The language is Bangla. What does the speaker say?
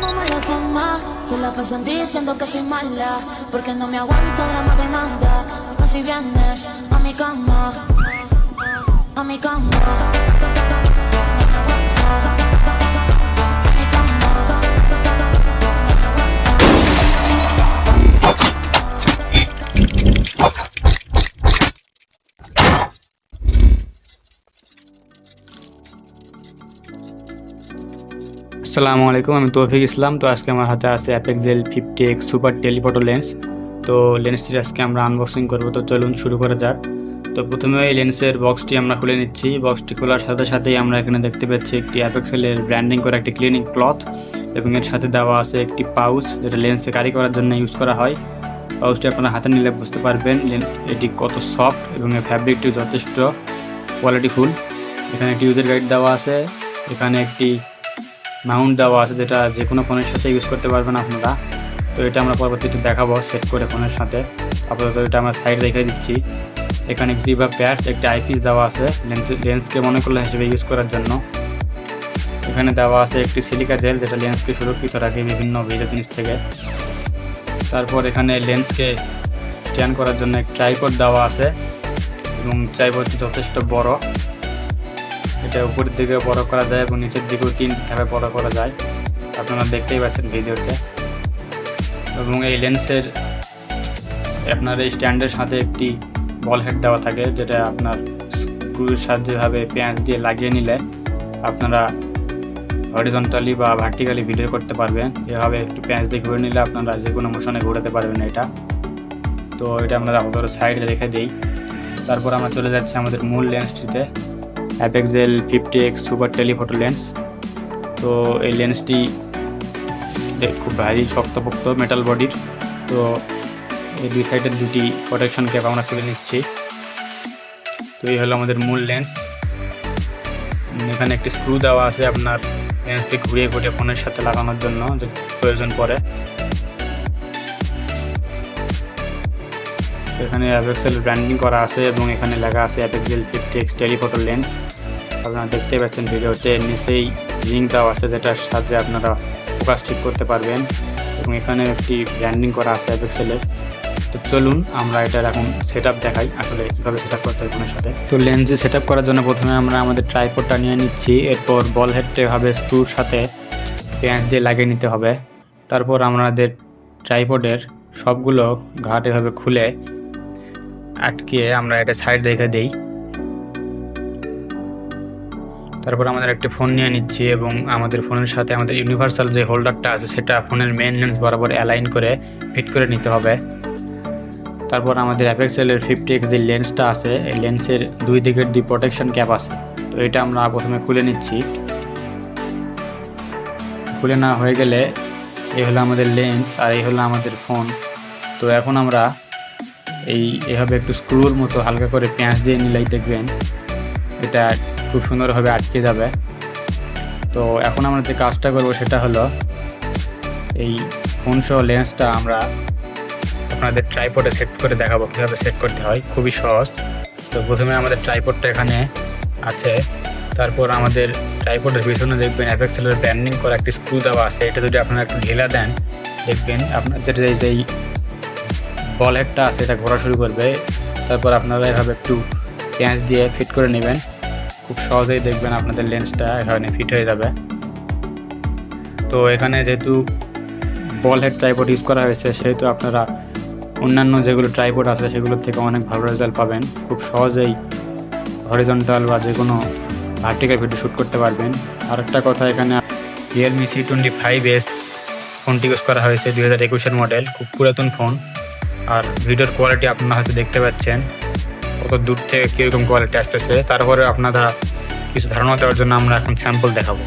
mala fama. Se la pasan diciendo que soy mala, porque no me aguanto drama de nada. Más si vienes a mi cama, a mi cama. আসসালামু আলাইকুম, আমি তৌফিক ইসলাম। তো আজকে আমার হাতে আছে Apexel fifty X super telephoto lens তো লেন্সটি আজকে আমরা আনবক্সিং করব, তো চলুন শুরু করা যাক। তো প্রথমে এই লেন্সের বক্সটি আমরা খুলে নিচ্ছি। বক্সটি খোলার সাথে সাথেই আমরা এখানে দেখতে পাচ্ছি একটি অ্যাপেক্সেলের ব্র্যান্ডিং করা একটি ক্লিনিক ক্লথ এবং এর সাথে দেওয়া আছে একটি পাউচ যেটা লেন্সে কারি করার জন্য ইউজ করা হয়। পাউচটি আপনারা হাতে নিলে বুঝতে পারবেন এটি কত সফট এবং এর ফ্যাব্রিকটি যথেষ্ট কোয়ালিটিফুল এখানে একটি ইউজার গাইড দেওয়া আছে। এখানে একটি মাউন্ট দেওয়া আছে যেটা যে কোনো ফোনের সাথে ইউজ করতে পারবেন আপনারা। তো এটা আমরা পরবর্তীতে দেখাবো সেট করে ফোনের সাথে। আপাতত এটা আমরা সাইড রেখে দিচ্ছি। এখানে জিবা প্যাচ একটা আইপিস দেওয়া আছে লেন্স লেন্সকে মনে করলে হিসেবে ইউজ করার জন্য। এখানে দেওয়া আছে একটি সিলিকা জেল যেটা লেন্সকে সুরক্ষিত রাখে বিভিন্ন ভিজা জিনিস থেকে। তারপর এখানে লেন্সকে স্ক্যান করার জন্য ট্রাইপড দেওয়া আছে, এবং ট্রাইপডটি যথেষ্ট বড়। এটা উপরের দিকে বড় করা যায় এবং নিচের দিকেও তিন ধাপে বড় করা যায়। আপনারা দেখতেই পাচ্ছেন ভিডিওতে। এবং এই লেন্সের আপনার এই স্ট্যান্ডের সাথে একটি বল হেড দেওয়া থাকে, যেটা আপনার স্ক্রুর সাহায্যেভাবে পেঁয়াজ দিয়ে লাগিয়ে নিলে আপনারা হরিজন্টালি বা ভার্টিক্যালি ভিডিও করতে পারবেন। এভাবে একটু পেঁয়াজ দিয়ে ঘুরে নিলে আপনারা যে কোনো মোশনে ঘোরাতে পারবেন এটা। তো এটা আমরা আপাতত সাইডে রেখে দিই। তারপর আমরা চলে যাচ্ছি আমাদের মূল লেন্সটিতে। Apexel fifty X super telephoto lens তো এই লেন্সটি খুব ভারী, শক্তপোক্ত মেটাল বডির তো এই দুই সাইডের দুটি প্রোটেকশন ক্যাপ আমরা তুলে নিচ্ছি। তো এই হলো আমাদের মূল লেন্স এখানে একটি স্ক্রু দেওয়া আছে আপনার লেন্সকে ঘুরিয়ে ঘুরিয়ে ফোনের সাথে লাগানোর জন্য প্রয়োজন পড়ে। এখানে অ্যাপেক্সেল ব্র্যান্ডিং করা আছে এবং এখানে লেখা আছে Apexel fifty X telephoto lens আপনারা দেখতে পাচ্ছেন ভিডিওতে নিচেই লিঙ্ক দেওয়া আছে, যেটার সাহায্যে আপনারা ফোকাস ঠিক করতে পারবেন। এবং এখানে একটি ব্র্যান্ডিং করা আছে অ্যাপেক্সেলের তো চলুন, আমরা এটার এখন সেট দেখাই। আসলে কীভাবে সেট করতে হবে সাথে। তো লেন্সে সেট করার জন্য প্রথমে আমরা আমাদের ট্রাইপডটা নিয়ে নিচ্ছি। এরপর বল হেডটা হবে স্ক্রুর সাথে। পেঁয়াজ দিয়ে লাগিয়ে নিতে হবে। তারপর আমাদের ট্রাইপডের সবগুলো ঘাট এভাবে খুলে আটকিয়ে আমরা এটা সাইড রেখে দেই। তারপর আমাদের একটা ফোন নিয়ে নিচ্ছি এবং আমাদের ফোনের সাথে আমাদের ইউনিভার্সাল যে হোল্ডারটা আছে, সেটা ফোনের মেন লেন্স বরাবর অ্যালাইন করে ফিট করে নিতে হবে। তারপর আমাদের অ্যাপেক্সেলের ফিফটি এক্স যে লেন্সটা আছে, এই লেন্সের দুই দিকের দুই প্রোটেকশন ক্যাপ আছে, তো এটা আমরা প্রথমে খুলে নিচ্ছি। খুলে না হয়ে গেলে এই হলো আমাদের লেন্স আর এই হলো আমাদের ফোন তো এখন আমরা এই এভাবে একটু স্ক্রুর মতো হালকা করে পেঁয়াজ দিয়ে নিলেই দেখবেন এটা খুব সুন্দরভাবে আটকে যাবে। তো এখন আমরা যে কাজটা করব সেটা হলো এই ফোন সহ লেন্সটা আমরা আপনাদের ট্রাইপডে সেট করে দেখাবো, কীভাবে সেট করতে হয়। খুবই সহজ। তো প্রথমে আমাদের ট্রাইপডটা এখানে আছে। তারপর আমাদের ট্রাইপডের পিছনে দেখবেন অ্যাপেক্সেলের ব্যান্ডিং করা একটি স্ক্রু দেওয়া আছে। এটা যদি আপনারা একটু ঢিলা দেন, দেখবেন আপনাদের এই যেই বল হেডটা আছে, এটা ঘোরা শুরু করবে। তারপর আপনারা এভাবে একটু পেঁয়াজ দিয়ে ফিট করে নেবেন। খুব সহজেই দেখবেন আপনাদের লেন্সটা এখানে ফিট হয়ে যাবে। তো এখানে যেহেতু বল হেড ট্রাইপড ইউজ করা হয়েছে, সেহেতু আপনারা অন্যান্য যেগুলো ট্রাইপড আছে সেগুলোর থেকে অনেক ভালো রেজাল্ট পাবেন। খুব সহজেই হরিজন্টাল বা যে কোনো ভার্টিক্যাল ভিডিও শ্যুট করতে পারবেন। আর একটা কথা, এখানে realme C twenty five S ফোনটি ইউজ করা হয়েছে দুই হাজার একুশের মডেল খুব পুরাতন ফোন। আর ভিডিওর কোয়ালিটি আপনারা হয়তো দেখতে পাচ্ছেন। কত দূর থেকে কীরকম কোয়ালিটি আসতেছে, তারপরে আপনারা কিছু ধারণা দেওয়ার জন্য আমরা এখন স্যাম্পল দেখাবো।